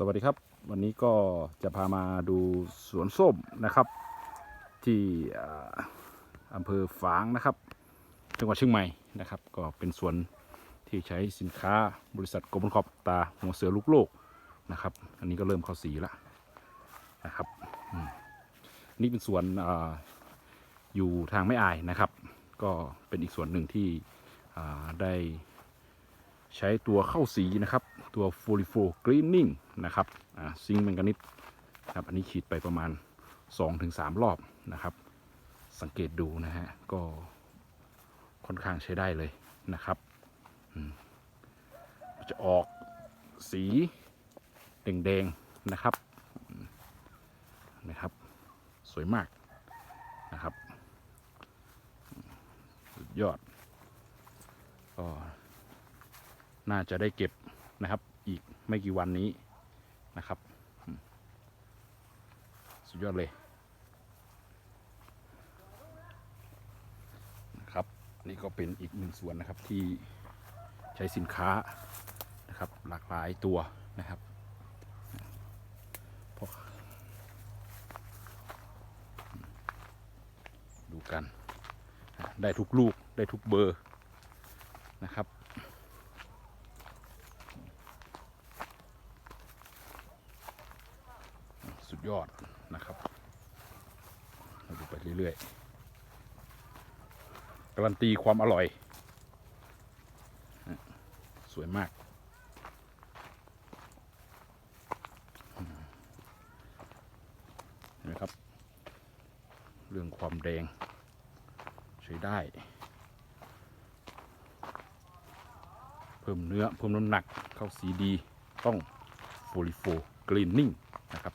สวัสดีครับ วันนี้ก็จะพามาดูสวนส้มนะครับ ที่อำเภอฝางนะครับ จังหวัดเชียงใหม่นะครับ ก็เป็นสวนที่ใช้สินค้าบริษัทโกลบอลคอปตาหัวเสือลูกโลกนะครับ อันนี้ก็เริ่มเข้าสีแล้วนะครับนี่เป็นสวนออยู่ทางไม่อายนะครับ ก็เป็นอีกสวนหนึ่งที่ได้ ใช้ตัวเข้าสีนะครับ ตัว f o l i f o Greening นะครับซิงค์แมงกานิสครับอันนี้ฉีดไปประมาณ 2-3 รอบนะครับ สังเกตดูนะฮะก็ค่อนข้างใช้ได้เลยนะครับจะออกสีแดงๆนะครับนะครับ สวยมากนะครับ สุดยอดก็ น่าจะได้เก็บนะครับ อีกไม่กี่วันนี้นะครับ สุดยอดเลยนะครับ นี่ก็เป็นอีกหนึ่งส่วนนะครับที่ใช้สินค้านะครับ หลากหลายตัวนะครับดูกัน ได้ทุกลูกได้ทุกเบอร์นะครับ สุด ยอดนะครับดูไปเรื่อยๆ การันตีความอร่อย สวยมาก เห็นไหมครับ เรื่องความแดง ใช้ได้ เพิ่มเนื้อ เพิ่มน้ำหนัก เข้าสีดี ต้องโฟลิโฟกรีนนิ่งนะครับ